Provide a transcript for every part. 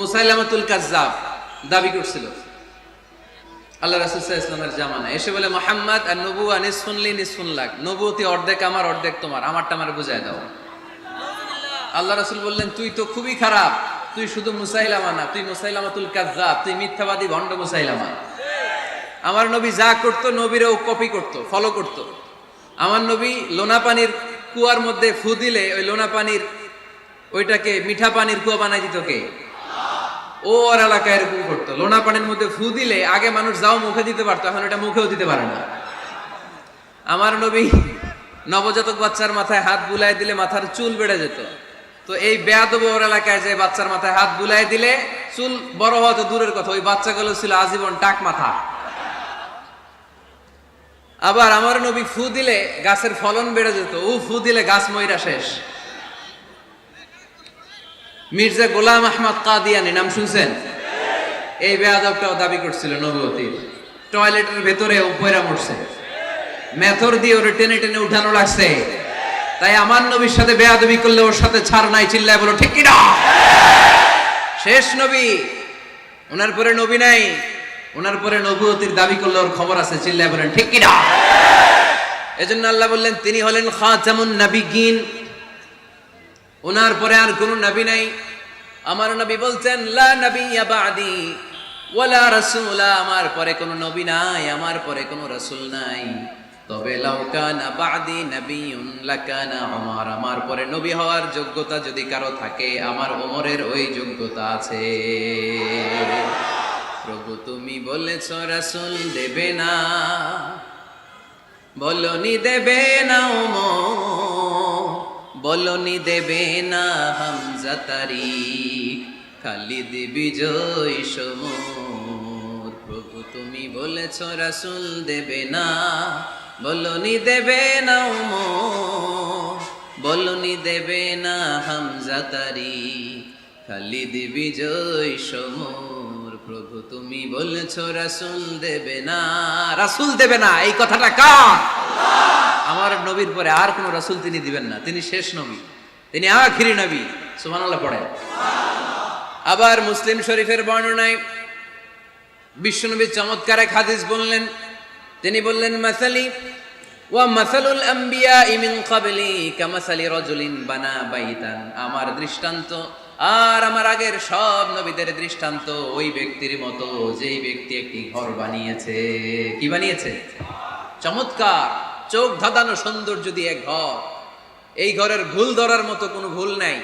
মুসাইলামাতুল কাজ্জাব দাবি করছিল। আল্লাহ রাসুল্লাহ ইসলামের জামানা এসে বলে, মোহাম্মদ, আর নবু নিসফুনলি নিসফুন লাখ নবুতি অর্ধেক আমার, অর্ধেক তোমার। আমারটা আমার বুঝাই দাও। আল্লাহ রাসুল বললেন, তুই তো খুবই খারাপ। তুই শুধু মুসাইলামা না, তুই মুসাইলামাতুল কাজ্জাব, তুই মিথ্যাবাদী, ভণ্ড মুসাইলামা। আমার নবী যা করতো, নবীরেও কপি করতো ফলো করতো। আমার নবী লোনা পানির কুয়ার মধ্যে ফু দিলে, ওই লোনা পানির, ওইটাকে মিঠা পানির কুয়া বানাই দিত কে? ও ওর এলাকায় এরকম করতো। লোনা পানির মধ্যে ফু দিলে আগে মানুষ যাও মুখে দিতে পারতো, এখন এটা মুখেও দিতে পারে না। আমার নবী নবজাতক বাচ্চার মাথায় হাত বুলাই দিলে মাথার চুল বেড়ে যেত। তো এই বেয়াদব ওর এলাকায় যে বাচ্চার মাথায় হাত বুলাই দিলে চুল বড় হওয়া তো দূরের কথা, ওই বাচ্চাগুলো ছিল আজীবন টাক মাথা। আবার আমার নবী ফু দিলে গাছের ফলন বেড়ে যেত, ও ফু দিলে গাছ ময়রা শেষ। মির্জা গোলাম আহমদ কাদিয়ানি, নাম শুনছেন? এই বেয়াদবটাও দাবি করছিল নবতীর টয়লেটের ভেতরে উপরা মরছে। মেথর দিয়ে ওরে টেনে টেনে উঠানো লাগছে। তাই আমার নবীর সাথে বেয়াদবি করলে ওর সাথে ছাড় নাই, চিল্লায় বলো, ঠিক কিনা? শেষ নবী। ওনার পরে নবী নাই। ওনার পরে নবুয়তির দাবি করলে ওর খবর আছে, চিল্লায় বলেন, ঠিক কিনা? এজন্য আল্লাহ বললেন, তিনি হলেন খাতামুন নাবিগিন ওনার পরে আর কোন নবী নাই। আমার নবী বলছেন, লা বাদি, ওয়ালা রাসূলা। আমার পরে কোন নবী নাই, আমার পরে কোন রাসূল নাই। তবে লাউ কানা বাদি নবিয়ুন লাকানা আমার আমার পরে নবী হওয়ার যোগ্যতা যদি কারও থাকে, আমার ওমরের ওই যোগ্যতা আছে। প্রভু, তুমি বলেছ রাসূল দেবে না। বলনি দেবে না ওমর বলনি দেবে না হামজা তারিখ। খালিদ বিজয় সমর। প্রভু তুমি বলেছ, রাসুল দেবে না। বলনি দেবে না ওমর বলনি দেবে না হামজা তারিখ। খালিদ বিজয় সমর। প্রভু তুমি বলেছ, রাসুল দেবে না। রাসুল দেবে না, এই কথাটা কার? আমার নবীর পরে আর কোন রাসুল তিনি দিবেন না। তিনি শেষ নবী। তিনি আখিরি নবী। সুবহানাল্লাহ পড়ে। আবার মুসলিম শরীফের বর্ণনায় বিশ্বনবী চমৎকার এক হাদিস বললেন। তিনি বললেন, মাসালি ওয়া মাসালুল আম্বিয়া মিন ক্বাবলি কামাসালি রাজুলিন বানা বাইতান। আমার দৃষ্টান্ত আর আমার আগের সব নবীদের দৃষ্টান্ত ওই ব্যক্তির মতো যেই ব্যক্তি একটি ঘর বানিয়েছে। কি বানিয়েছে? চমৎকার। চোখ ধাঁধানো সৌন্দর্য দিয়ে ঘর। এই ঘরের ভুল ধরার মতো কোনো ভুল নাই।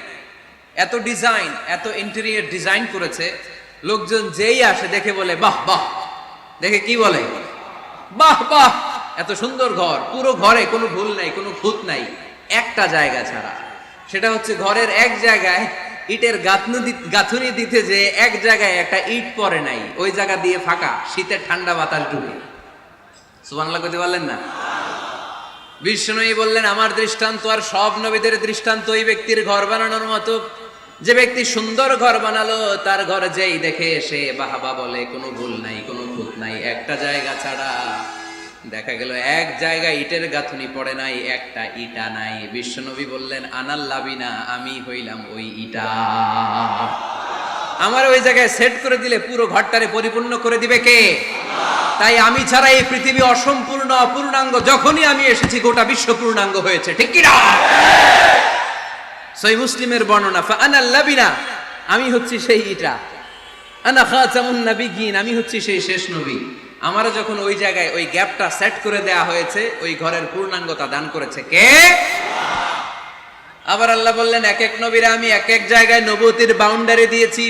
এত ডিজাইন এত ইন্টেরিয়র ডিজাইন করেছে। লোকজন যেই আসে দেখে বলে, বাহ বাহ। দেখে কি বলে? বাহ বাহ। এত সুন্দর ঘর। পুরো ঘরে কোনো ভুল নাই, কোনো খুঁত নাই। একটা জায়গা ছাড়া। সেটা হচ্ছে ঘরের এক জায়গায় ইটের গাঁথনি দিতে যে এক জায়গায় একটা ইট পরে নাই। ওই জায়গা দিয়ে ফাঁকা, শীতের ঠান্ডা বাতাস ঢুকে সুবাংলা করতে পারলেন না? বিষ্ণুই বললেন, আমার দৃষ্টান্ত আর সব নবীদের দৃষ্টান্ত ওই ব্যক্তির ঘর বানানোর মতো। যে ব্যক্তি সুন্দর ঘর বানালো, তার ঘর যেই দেখে সে বাহাবা বলে, কোনো ভুল নাই, কোনো খুঁত নাই, একটা জায়গা ছাড়া। দেখা গেল, এক জায়গায় ইটের গাঁথুনি পড়ে নাই, একটা ইটা নাই। বিশ্বনবী বললেন, আনাল লাবিনা, আমি হইলাম ওই ইটা। আমার ওই জায়গায় সেট করে দিলে পুরো ঘরটারে পরিপূর্ণ করে দিবে কে? তাই আমি ছাড়া এই পৃথিবী অসম্পূর্ণ, অপূর্ণাঙ্গ, যখনই আমি এসেছি গোটা বিশ্ব পূর্ণাঙ্গ হয়েছে, ঠিক কি না? সই মুসলিমের বর্ণনা ফাআনাল লাবিনা আমি হচ্ছি সেই ইটা। আনা খাতামুন নাবিগিন আমি হচ্ছি সেই শেষ নবী। আমার যখন ওই জায়গায় ওই গ্যাপটা সেট করে দেয়া হয়েছে, ওই ঘরের পূর্ণাঙ্গতা দান করেছে কে? আবার আল্লাহ বললেন এক এক নবীরা আমি এক এক জায়গায় নবতির বাউন্ডারি দিয়েছি।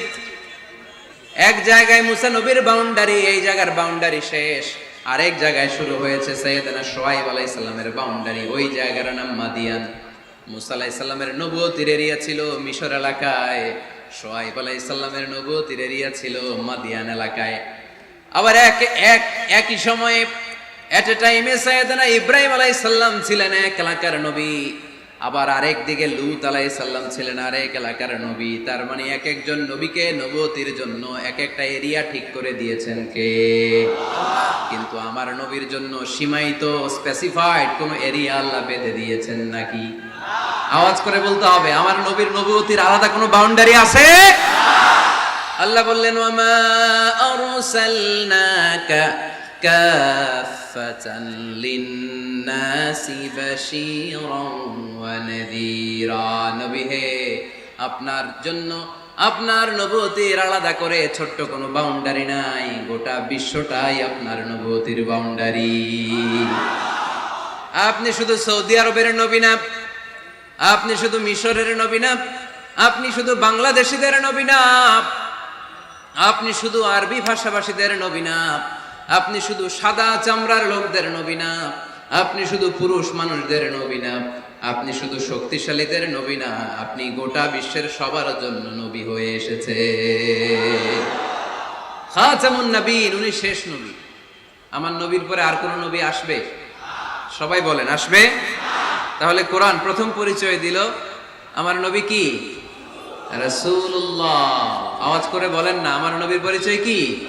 এক জায়গায় মুসা নবীর বাউন্ডারি, এই জায়গার বাউন্ডারি শেষ। আরেক জায়গায় শুরু হয়েছে সৈয়দনা সোহাইব আলাইসাল্লামের বাউন্ডারি, ওই জায়গার নাম মাদিয়ান। মুসা আলাইসাল্লামের নবতির এরিয়া ছিল মিশর এলাকায়, সোহাইব আলাইসাল্লামের নবতির এরিয়া ছিল মাদিয়ান এলাকায়। আবার এক এক, একই সময়ে এট এ টাইমে সৈয়দনা ইব্রাহিম আলাইসাল্লাম ছিলেন এক এলাকার নবী। আবার আরেক দিকে লুত আলাই সাল্লাম ছিলেন আরেক এলাকার নবী। তার মানে এক একজন নবীকে নবতির জন্য এক একটা এরিয়া ঠিক করে দিয়েছেন কে? কিন্তু আমার নবীর জন্য সীমায়িত স্পেসিফাইড কোন এরিয়া আল্লাহ বেঁধে দিয়েছেন নাকি? আওয়াজ করে বলতে হবে, আমার নবীর নবতির আলাদা কোনো বাউন্ডারি আছে? আল্লাহ বললেন ওয়ামা বাশীরান ওয়া নাযীরা নবী হে, আপনার জন্য, আপনার নবুয়তির আলাদা করে ছোট্ট কোনো বাউন্ডারি নাই, গোটা বিশ্বটাই আপনার নবুয়তির বাউন্ডারি। আপনি শুধু সৌদি আরবের নবী না, আপনি শুধু মিশরের নবী না, আপনি শুধু বাংলাদেশিদের নবী না, আপনি শুধু আরবি ভাষাভাষীদের নবী না আপনি শুধু সাদা চামড়ার লোকদের নবী না, আপনি শুধু পুরুষ মানুষদের নবী না, আপনি শুধু শক্তিশালীদের নবী না, আপনি গোটা বিশ্বের সবার জন্য নবী হয়ে এসেছে। খাজামুন নবীন, উনি শেষ নবী। আমার নবীর পরে আর কোন নবী আসবে? সবাই বলেন, আসবে? তাহলে কোরআন প্রথম পরিচয় দিল। আমার নবী কি? রাসূলুল্লাহ। আওয়াজ করে বলেন না, আমার নবীর পরিচয় কি?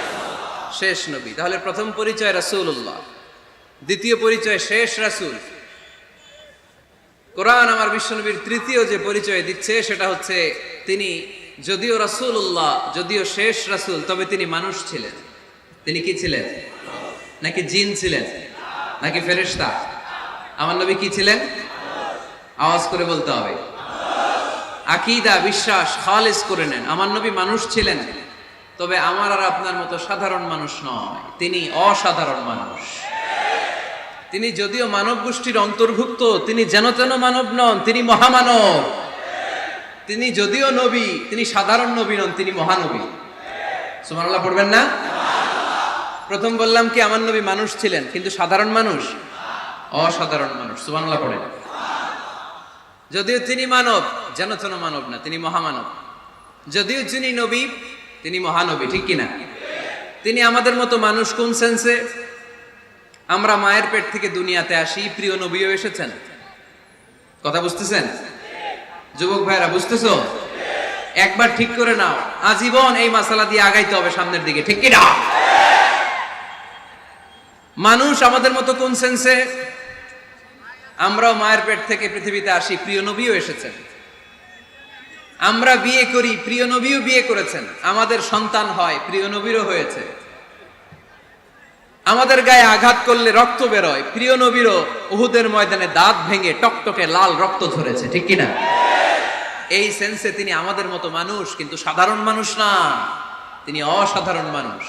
শেষ নবী। তাহলে প্রথম পরিচয় রাসূলুল্লাহ, দ্বিতীয় পরিচয় শেষ রাসূল। কোরআন আমার বিশ্বনবীর তৃতীয় যে পরিচয় দিচ্ছে সেটা হচ্ছে তিনি যদিও রাসূলুল্লাহ, যদিও শেষ রাসূল, তবে তিনি মানুষ ছিলেন। তিনি কি ছিলেন? নাকি জিন ছিলেন? নাকি ফেরেশতা? আমার নবী কি ছিলেন? আওয়াজ করে বলতে হবে। আকিদা, বিশ্বাস, খালেস করে নেন। আমার নবী মানুষ ছিলেন। তবে আমার আর আপনার মতো সাধারণ মানুষ নয়। তিনি অসাধারণ মানুষ। তিনি যদিও মানব গোষ্ঠীর অন্তর্ভুক্ত, তিনি যেন তেন মানব নন, তিনি মহামানব। তিনি যদিও নবী, তিনি সাধারণ নবী নন, তিনি মহানবী। সুমানাল্লাহ পড়বেন না? প্রথম বললাম কি, আমার নবী মানুষ ছিলেন, কিন্তু সাধারণ মানুষ? অসাধারণ মানুষ। সুমানাল্লাহ পড়েন। যদিও তিনি মানব, যেন তেন মানব না, তিনি মহামানব। যদিও তিনি নবী তিনি মহানবী, ঠিক কিনা? তিনি আমাদের মতো মানুষ কোন সেন্সে আমরা মায়ের পেট থেকে দুনিয়াতে আসি, প্রিয় নবীও এসেছেন। কথা বুঝতেছেন? যুবক ভাইরা বুঝতেছো? একবার ঠিক করে নাও, আজীবন এই মাসালা দিয়ে আগাইতে হবে সামনের দিকে, ঠিক কিনা? মানুষ আমাদের মতো কোন সেন্সে আমরাও মায়ের পেট থেকে পৃথিবীতে আসি, প্রিয় নবীও এসেছেন। আমরা বিয়ে করি, প্রিয় নবীও বিয়ে করেছেন। আমাদের সন্তান হয়, প্রিয় নবীরও হয়েছে। আমাদের গায়ে আঘাত করলে রক্ত বেরোয়। প্রিয় নবীরও উহুদের ময়দানে দাঁত ভেঙে টকটকে লাল রক্ত ঝরেছে ঠিক কিনা? এই সেন্সে তিনি আমাদের মতো মানুষ, কিন্তু সাধারণ মানুষ না। তিনি অসাধারণ মানুষ।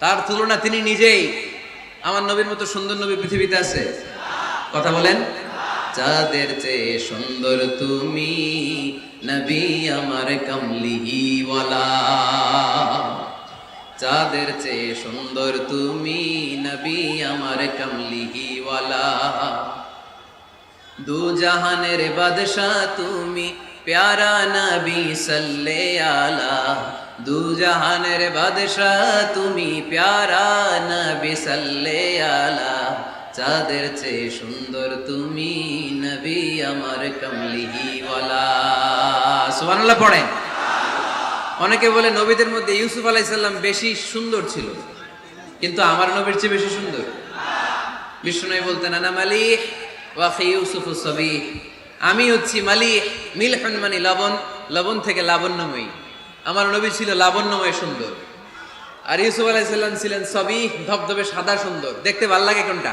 তার তুলনা তিনি নিজেই। আমার নবীর মতো সুন্দর নবী পৃথিবীতে আছে। কথা বলেন? যাদের চেয়ে সুন্দর তুমি, নবী আমার কমলিহিওয়ালা। যাদের চেয়ে সুন্দর তুমি, নবী আমার কমলিহিওয়ালা। দু জাহানের বাদশাহ তুমি, প্যারা নবী সাল্লে আলা দু জাহানের বাদশাহ তুমি, প্যারা নবী সাল্লে আলা যাদের চেয়ে সুন্দর তুমি আমার কমলিহিওয়ালা সুবহানাল্লাহ পড়ে অনেকে বলে নবীদের মধ্যে ইউসুফ আলাইসাল্লাম বেশি সুন্দর ছিল, কিন্তু আমার নবীর চেয়ে বেশি সুন্দর। বিষ্ণু বলতেন, আনা মালিক ওয়াখি ইউসুফ সবি আমি হচ্ছি মালিক মিলহন মানে লবণ লবণ থেকে লাবণ্যময়ী। আমার নবী ছিল লাবণ্যময় সুন্দর। আর ইউসুফ আলাইসাল্লাম ছিলেন সবই ধবধবে সাদা সুন্দর। দেখতে ভালো লাগে কোনটা?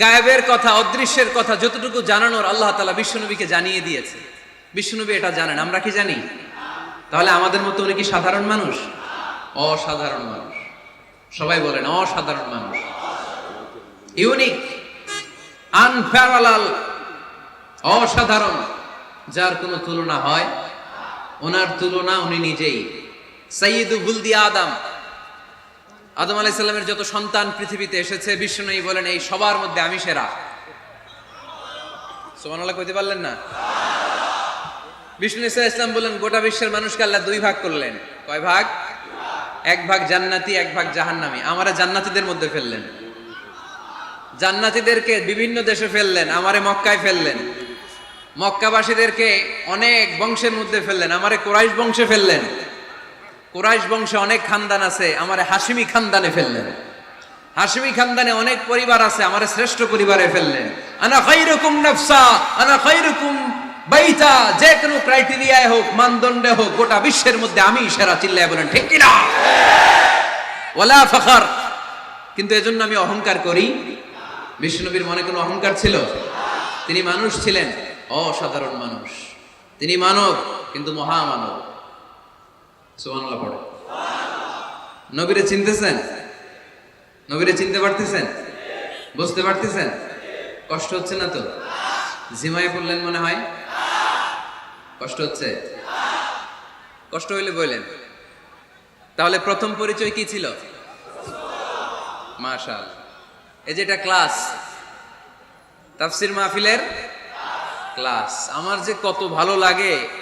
গায়েবের কথা, অদৃশ্যের কথা যতটুকু জানানোর আল্লাহ তালা বিশ্বনবীকে জানিয়ে দিয়েছে। বিশ্বনবী এটা জানেন, আমরা কি জানি? তাহলে আমাদের মতো উনি কি সাধারণ মানুষ? অসাধারণ মানুষ। সবাই বলেন, অসাধারণ মানুষ। ইউনিক, আনপ্যারালাল, অসাধারণ। যার কোনো তুলনা হয়, ওনার তুলনা উনি নিজেই। সৈয়দু বুলদি আদম। আদম আলাইসাল্লামের যত সন্তান পৃথিবীতে এসেছে বিষ্ণু বলেন, এই সবার মধ্যে আমি সেরা। সোমানাল্লাহ কইতে পারলেন না? বিষ্ণু ইসা ইসলাম বলেন, গোটা বিশ্বের মানুষকে আল্লাহ দুই ভাগ করলেন। কয় ভাগ? এক ভাগ জান্নাতি, এক ভাগ জাহান্নামি। আমারা জান্নাতীদের মধ্যে ফেললেন। জান্নাতীদেরকে বিভিন্ন দেশে ফেললেন, আমারে মক্কায় ফেললেন। মক্কাবাসীদেরকে অনেক বংশের মধ্যে ফেললেন, আমারে কোরাইশ বংশে ফেললেন। কোরাইশ বংশে অনেক খানদান আছে, আমারে হাসিমি খানদানে ফেললেন। হাসিমি খানদানে অনেক পরিবার আছে, আমারে শ্রেষ্ঠ পরিবারে ফেললেন। আনা খাইরুকুম নাফসা, আনা খাইরুকুম বাইতা, যে কোনো ক্রাইটেরিয়ায় হোক, মানদণ্ডে হোক, গোটা বিশ্বের মধ্যে আমি সেরা চিল্লায় বলেন, ঠিক কিনা? ওয়ালা ফখর। কিন্তু এজন্য আমি অহংকার করি। বিষ্ণুনবীর মনে কোনো অহংকার ছিল? তিনি মানুষ ছিলেন, অসাধারণ মানুষ। তিনি মানব, কিন্তু মহামানব। সুবহানাল্লাহ পড়ে। নবীরে চিনতেছেন? নবীরে চিনতে পারতেছেন? বুঝতে পারতেছেন? কষ্ট হচ্ছে না তো? জিমায় পড়লেন মনে হয়? কষ্ট হচ্ছে? কষ্ট হইলে বললেন তাহলে প্রথম পরিচয় কি ছিল? মাশাল। এই যেটা ক্লাস, তাফসির মাহফিলের ক্লাস। আমার যে কত ভালো লাগে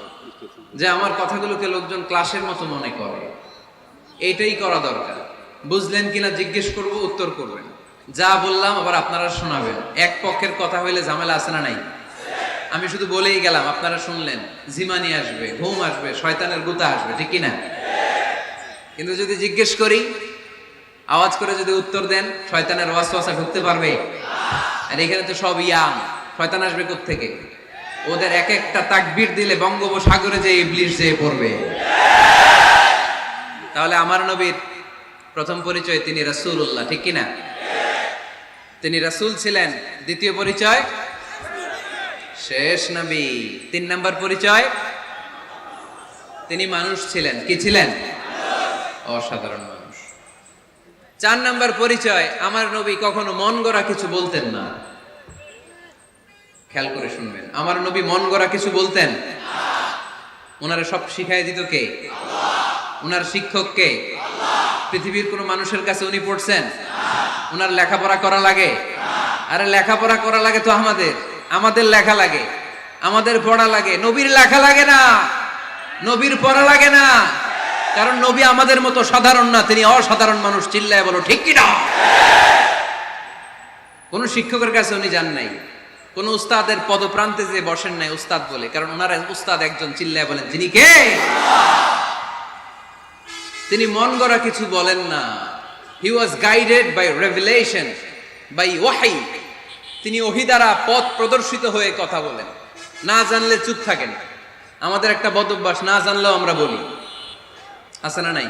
যে আমার কথাগুলোকে লোকজন ক্লাসের মতো মনে করে। এইটাই করা দরকার। বুঝলেন কিনা জিজ্ঞেস করব, উত্তর করবেন। যা বললাম আবার আপনারা শোনাবেন। এক পক্ষের কথা হইলে ঝামেলা আছে না নাই? আমি শুধু বলেই গেলাম, আপনারা শুনলেন। জিমানি আসবে, ঘুম আসবে, শয়তানের গুতা আসবে, ঠিক কিনা? কিন্তু যদি জিজ্ঞেস করি, আওয়াজ করে যদি উত্তর দেন, শয়তানের ওয়াসওয়াসা ঢুকতে পারবে? আর এখানে তো সব ইয়াং। শয়তান আসবে থেকে ওদের এক একটা তাকবীর দিলে বঙ্গোপসাগরে যে ইবলিশ যেয়ে পড়বে। তাহলে আমার নবীর প্রথম পরিচয় তিনি রাসূলুল্লাহ, ঠিক কিনা? তিনি রাসূল ছিলেন। দ্বিতীয় পরিচয়? শেষ নবী। তিন নাম্বার পরিচয়? তিনি মানুষ ছিলেন। কি ছিলেন? অসাধারণ মানুষ। চার নাম্বার পরিচয়, আমার নবী কখনো মন গড়া কিছু বলতেন না। খেয়াল করে শুনবেন। আমার নবী মন গড়া কিছু বলতেন? ওনারা সব শিখাই দিত কে? ওনার শিক্ষক কে? পৃথিবীর কোনো মানুষের কাছে উনি পড়ছেন? ওনার লেখাপড়া করা লাগে? আরে লেখাপড়া করা লাগে তো আমাদের। আমাদের লেখা লাগে। আমাদের পড়া লাগে। নবীর লেখা লাগে না। নবীর পড়া লাগে না। কারণ নবী আমাদের মতো সাধারণ না। তিনি অসাধারণ মানুষ। চিল্লায় বলো, ঠিক কিনা কোন শিক্ষকের কাছে উনি যান নাই। কোন উস্তাদের পদপ্রান্তে যে বসেন নাই উস্তাদ বলে, কারণ ওনার উস্তাদ একজন চিল্লায় বলেন, যিনি কে? তিনি মন গড়া কিছু বলেন না। He was guided by revelation by ওয়াহাই তিনি ওহি দ্বারা পথ প্রদর্শিত হয়ে কথা বলেন। না জানলে চুপ থাকেন আমাদের একটা বদভ্যাস না জানলেও আমরা বলি। আছে না নাই?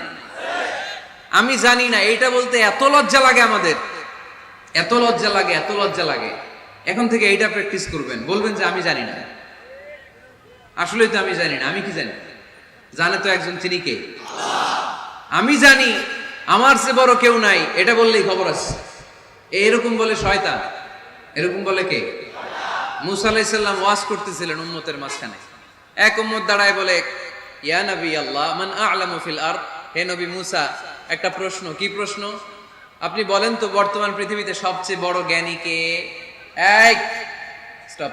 আমি জানি না এটা বলতে এত লজ্জা লাগে আমাদের। এত লজ্জা লাগে, এত লজ্জা লাগে। এখন থেকে এইটা প্র্যাকটিস করবেন। বলবেন যে, আমি জানি না। আসলে তো আমি জানি না, আমি কি জানি? জানে তো একজন তিনি কে? আমি জানি, আমার সে বড় কেউ নাই, এটা বললেই খবর আছে। এরকম বলে শয়তান, এরকম বলে কে? মুসা আলাইসাল্লাম ওয়াজ করতেছিলেন উম্মতের মাঝখানে। এক উম্মত দাঁড়ায় বলে, ইয়া নবী আল্লাহ, মান আ'লামু ফিল আরদ? হে নবী মুসা, একটা প্রশ্ন, কি প্রশ্ন? আপনি বলেন তো, বর্তমান পৃথিবীতে সবচেয়ে বড় জ্ঞানী কে? এক স্টপ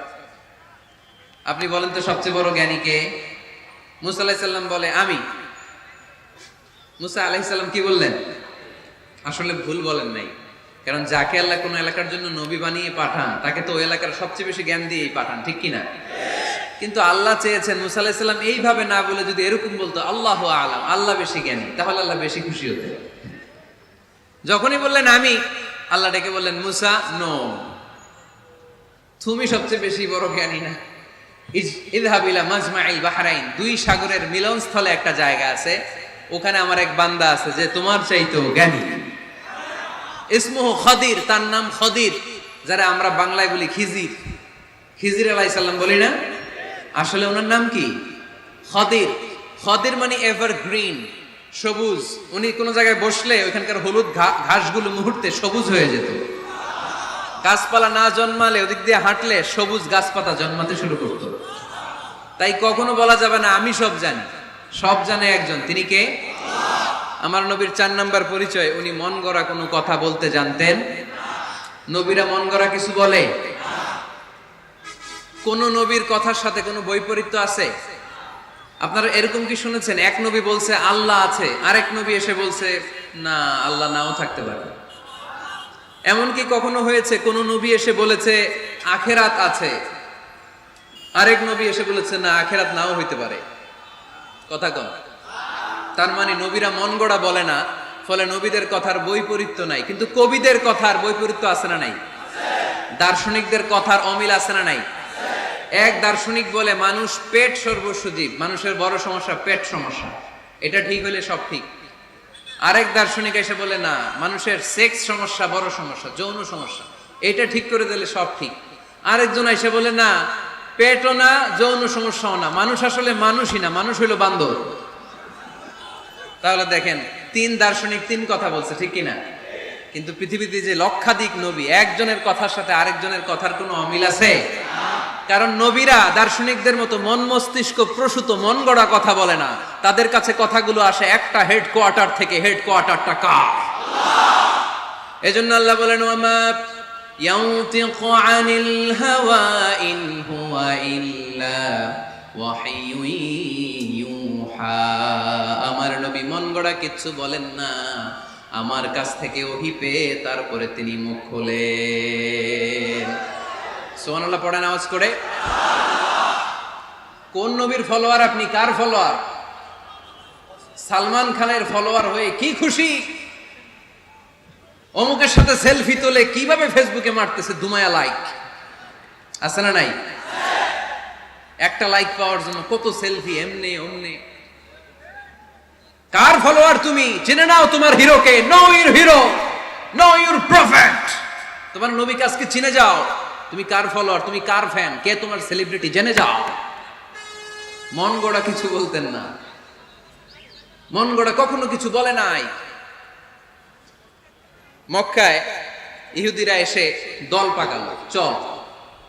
আপনি বলেন তো সবচেয়ে বড় জ্ঞানী কে? মুসা আলাইসাল্লাম বলে, আমি। মুসা আলাইসাল্লাম কি বললেন? আসলে ভুল বলেন নাই। কারণ যাকে আল্লাহ কোনো এলাকার জন্য নবী বানিয়ে পাঠান, তাকে তো ওই এলাকার সবচেয়ে বেশি জ্ঞান দিয়েই পাঠান, ঠিক কিনা? কিন্তু আল্লাহ চেয়েছেন মুসা আলাইসাল্লাম এইভাবে না বলে যদি এরকম বলতো, আল্লাহ আলাম, আল্লাহ বেশি জ্ঞানী, তাহলে আল্লাহ বেশি খুশি হতেন। যখনই বললেন আমি, আল্লাহ ডেকে বললেন, মুসা নো তুমি সবচেয়ে বেশি বড় জ্ঞানী না। ইজ- ইযহাবিলা মাজমাইল বাহরাইন। দুই সাগরের মিলনস্থলে একটা জায়গা আছে। ওখানে আমার এক বান্দা আছে যে তোমার চাইতেও জ্ঞানী। ইসমুহ খদির, তার নাম খদির, যারা আমরা বাংলায় বলি খিজির। খিজির আলাইহিস সালাম বলি না? আসলে ওনার নাম কি? খদির। খদির মানে এভার গ্রিন সবুজ। উনি কোনো জায়গায় বসলে ওইখানকার হলুদ ঘাসগুলো মুহূর্তে সবুজ হয়ে যেত। গাছপালা না জন্মালে, ওদিক দিয়ে হাঁটলে সবুজ গাছপাতা জন্মাতে শুরু করতো। তাই কখনো বলা যাবে না, আমি সব জানি। সব জানে একজন, তিনি কে? আমার নবীর চার নাম্বার পরিচয়, উনি মন গড়া কোনো কথা বলতে জানতেন। নবীরা মন গড়া কিছু বলে? কোন নবীর কথার সাথে কোনো বৈপরীত্য আছে? আপনারা এরকম কি শুনেছেন? এক নবী বলছে, আল্লাহ আছে, আরেক নবী এসে বলছে, না, আল্লাহ নাও থাকতে পারে। এমনকি কখনো হয়েছে, কোন নবী এসে বলেছে, আখেরাত আছে। আরেক নবী এসে বলেছে, না, আখেরাত নাও হইতে পারে। কথা কম। তার মানে নবীরা মন গড়া বলে না, ফলে নবীদের কথার বৈপরীত্য নাই। কিন্তু কবিদের কথার বৈপরীত্য আছে না নাই? দার্শনিকদের কথার অমিল আছে না নাই? এক দার্শনিক বলে, মানুষ পেট সর্বস্ব জীব মানুষের বড় সমস্যা, পেট সমস্যা। এটা ঠিক হলে সব ঠিক। আরেক দার্শনিক এসে বলে, না, মানুষের সেক্স সমস্যা বড় সমস্যা, যৌন সমস্যা। এটা ঠিক করে দিলে সব ঠিক। আরেকজন এসে বলে, না, পেটও না, যৌন সমস্যাও না। মানুষ আসলে মানুষই না, মানুষ হইল বান্ধব। তাহলে দেখেন, তিন দার্শনিক তিন কথা বলছে, ঠিক কিনা? কিন্তু পৃথিবীতে যে লক্ষাধিক নবী, একজনের কথার সাথে আরেকজনের কথার কোনো অমিল আছে? কারণ নবীরা দার্শনিকদের মতো মন মস্তিষ্ক প্রসূত, মন গড়া কথা বলে না। তাদের কাছে কথাগুলো আসে, একটা হেডকোয়ার্টার থেকে হেডকোয়ার্টারটা কার? এজন্য আল্লাহ বলেন, ওয়ামা ইয়ানতিকু আনিল হাওয়া ইন হুয়া ইল্লা ওয়াহিয়ুন ইউহা। আমার নবী মন গড়া কিচ্ছু বলেন না। আমার কাছ থেকে ওহি পেয়ে তারপরে তিনি মুখ খোলেন। সুবহানাল্লাহ, পড়েন আওয়াজ করে। কোন নবীর ফলোয়ার আপনি? কার ফলোয়ার সালমান খানের ফলোয়ার হয়ে কি খুশি? অমুকের সাথে সেলফি তোলে কীভাবে ফেসবুকে মারতেছে দুমায়া লাইক আছে না নাই? একটা লাইক পাওয়ার জন্য কত সেলফি এমনি, অমনি। কার ফলোয়ার তুমি? জেনে নাও তোমার হিরোকে। Know your hero know your prophet তোমার নবীকে আজকে চিনে যাও। তুমি কার ফলোয়ার তুমি কার ফ্যান কে তোমার সেলিব্রিটি জেনে যাও। মন গড়া কিছু বলতেন না। মন গড়া কখনো কিছু বলে নাই। মক্কায় ইহুদিরা এসে দল পাকালো। চল,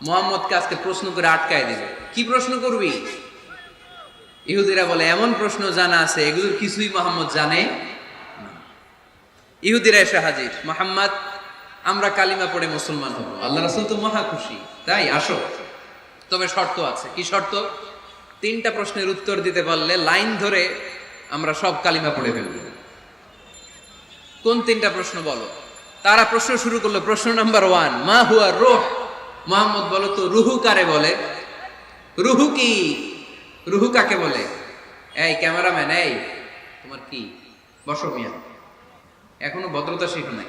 মোহাম্মদকে আজকে প্রশ্ন করে আটকায় দিবে। কি প্রশ্ন করবি? ইহুদিরা বলে, এমন প্রশ্ন জানা আছে, এগুলোর কিছুই মোহাম্মদ জানে ইহুদিরা এসে হাজির। মোহাম্মদ আমরা কালিমা পড়ে মুসলমান হব। আল্লাহ রাসুল তো মহা খুশি। তাই আসো। তবে শর্ত আছে। কি শর্ত? তিনটা প্রশ্নের উত্তর দিতে পারলে লাইন ধরে আমরা সব কালিমা পড়ে ফেলব। কোন তিনটা প্রশ্ন বলো? তারা প্রশ্ন শুরু করল, প্রশ্ন নাম্বার ওয়ান, মা হুয়া রোহ? মোহাম্মদ বলো তো, রুহু কারে বলে? রুহু কি? রুহু কাকে বলে? এই ক্যামেরাম্যান, এই, তোমার কি? বসো মিয়া। এখনও ভদ্রতা শিখো নাই।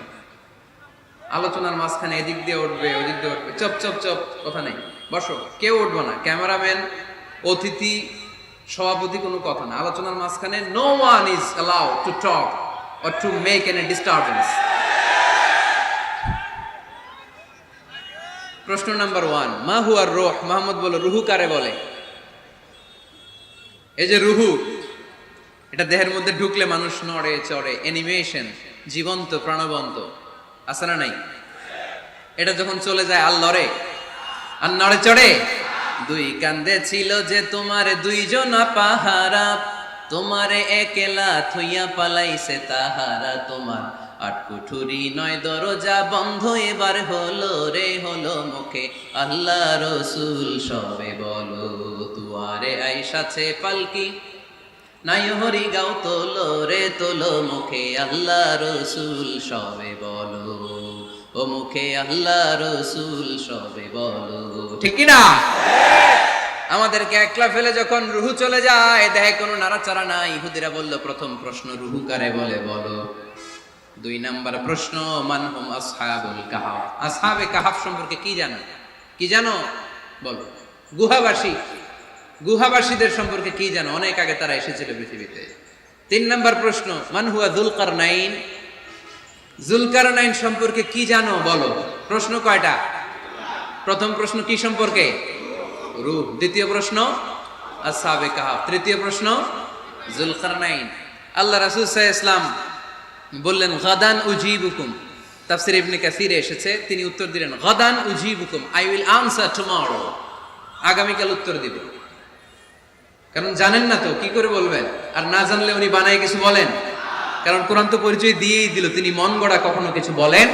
আলোচনার মাঝখানে এদিক দিয়ে উঠবে, ওদিক দিয়ে উঠবে। চপ চপ চপ, কথা নেই। বসো, কেউ উঠবো না। ক্যামেরাম্যান, অতিথি, সভাপতি, কোনো কথা না। আলোচনার মাঝখানে no one is allow to talk or to make an a disturbance প্রশ্ন নাম্বার ওয়ান মা হুয়ার রোহ? মাহমুদ বলো, রুহু কারে বলে? এই যে রুহু, এটা দেহের মধ্যে ঢুকলে মানুষ নড়ে, চড়ে। অ্যানিমেশন জীবন্ত, প্রাণবন্ত। আছে না নাই? এটা যখন চলে যায় আর লড়ে আর নড়ে চড়ে। দুই কান্দে ছিল যে তোমার দুইজন পাহারা, তোমারে একেলা থুইয়া পালাইছে তাহারা তোমার। আটকুঠুরি নয় দরজা বন্ধ, এবার হলো রে, হলো মুখে। আল্লাহ রসুল সবে বলো তুয়ারে আইসাছে পালকি। নাই হরি গাও তোলো রে, তোলো মুখে। আল্লাহ রসুল সবে বলো ও মুখে আল্লাহ রসুল সবে বলো। ঠিক না আমাদেরকে একলা ফেলে যখন রুহু চলে যায়, দেহে কোনো নাড়াচাড়া নাই। ইহুদিরা বলল, প্রথম প্রশ্ন রুহু কারে বলে বলো? দুই নাম্বার প্রশ্ন মানহুম আসহাবুল কাহাফ আসহাবে কাহাফ সম্পর্কে কি জানো? কি জানো? বলো। গুহাবাসী। গুহাবাসীদের সম্পর্কে কি জানো? অনেক আগে তারা এসেছিল পৃথিবীতে। তিন নাম্বার প্রশ্ন, মান হুয়া জুলকার নাইন জুলকার নাইন সম্পর্কে কি জানো? বলো। প্রশ্ন কয়টা? প্রথম প্রশ্ন কি সম্পর্কে? রূপ। দ্বিতীয় প্রশ্ন আসহাবে কাহাফ তৃতীয় প্রশ্ন জুলকার নাইন আল্লাহ রাসুল সাহ ইসলাম বললেন, গাদান উজিবুকুম। তাফসির ইবনে কাসিরে এসেছে, তিনি উত্তর দিলেন, গাদান উজিবুকুম, আই উইল আনসার টুমরো। আগামীকাল উত্তর দিব। কারণ জানেন না তো, কি করে বলবেন? আর না জানলে উনি বানায় কিছু বলেন? কারণ কোরআন তো পরিচয় দিয়েই দিল তিনি মন গড়া কখনো কিছু বলেন